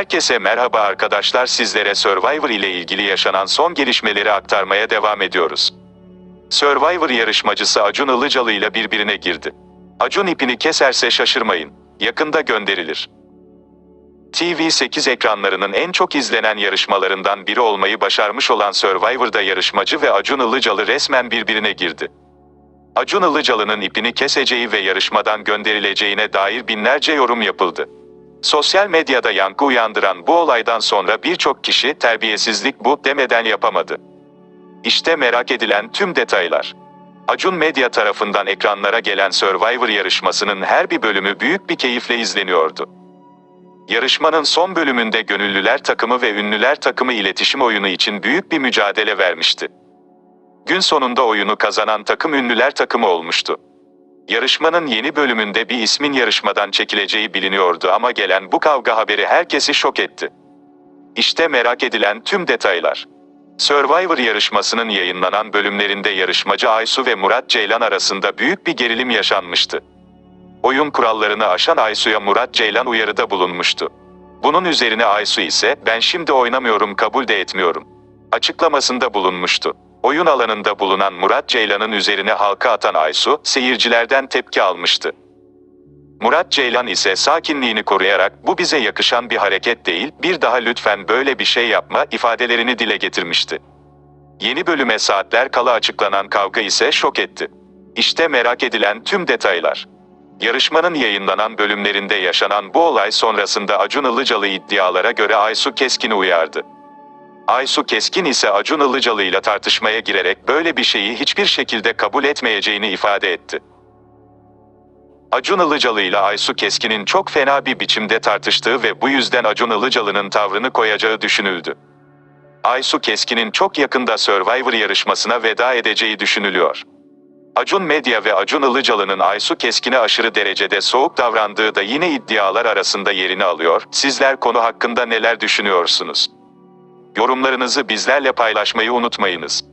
Herkese merhaba arkadaşlar sizlere Survivor ile ilgili yaşanan son gelişmeleri aktarmaya devam ediyoruz. Survivor yarışmacısı Acun Ilıcalı ile birbirine girdi. Acun ipini keserse şaşırmayın. Yakında gönderilir. TV8 ekranlarının en çok izlenen yarışmalarından biri olmayı başarmış olan Survivor'da yarışmacı ve Acun Ilıcalı resmen birbirine girdi. Acun Ilıcalı'nın ipini keseceği ve yarışmadan gönderileceğine dair binlerce yorum yapıldı. Sosyal medyada yankı uyandıran bu olaydan sonra birçok kişi terbiyesizlik bu demeden yapamadı. İşte merak edilen tüm detaylar. Acun Medya tarafından ekranlara gelen Survivor yarışmasının her bir bölümü büyük bir keyifle izleniyordu. Yarışmanın son bölümünde gönüllüler takımı ve ünlüler takımı iletişim oyunu için büyük bir mücadele vermişti. Gün sonunda oyunu kazanan takım ünlüler takımı olmuştu. Yarışmanın yeni bölümünde bir ismin yarışmadan çekileceği biliniyordu ama gelen bu kavga haberi herkesi şok etti. İşte merak edilen tüm detaylar. Survivor yarışmasının yayınlanan bölümlerinde yarışmacı Aysu ve Murat Ceylan arasında büyük bir gerilim yaşanmıştı. Oyun kurallarını aşan Aysu'ya Murat Ceylan uyarıda bulunmuştu. Bunun üzerine Aysu ise ben şimdi oynamıyorum kabul de etmiyorum. Açıklamasında bulunmuştu. Oyun alanında bulunan Murat Ceylan'ın üzerine halka atan Aysu, seyircilerden tepki almıştı. Murat Ceylan ise sakinliğini koruyarak bu bize yakışan bir hareket değil, bir daha lütfen böyle bir şey yapma ifadelerini dile getirmişti. Yeni bölüme saatler kala açıklanan kavga ise şok etti. İşte merak edilen tüm detaylar. Yarışmanın yayınlanan bölümlerinde yaşanan bu olay sonrasında Acun Ilıcalı iddialara göre Aysu Keskin'i uyardı. Aysu Keskin ise Acun Ilıcalı ile tartışmaya girerek böyle bir şeyi hiçbir şekilde kabul etmeyeceğini ifade etti. Acun Ilıcalı ile Aysu Keskin'in çok fena bir biçimde tartıştığı ve bu yüzden Acun Ilıcalı'nın tavrını koyacağı düşünüldü. Aysu Keskin'in çok yakında Survivor yarışmasına veda edeceği düşünülüyor. Acun Medya ve Acun Ilıcalı'nın Aysu Keskin'e aşırı derecede soğuk davrandığı da yine iddialar arasında yerini alıyor. Sizler konu hakkında neler düşünüyorsunuz? Yorumlarınızı bizlerle paylaşmayı unutmayınız.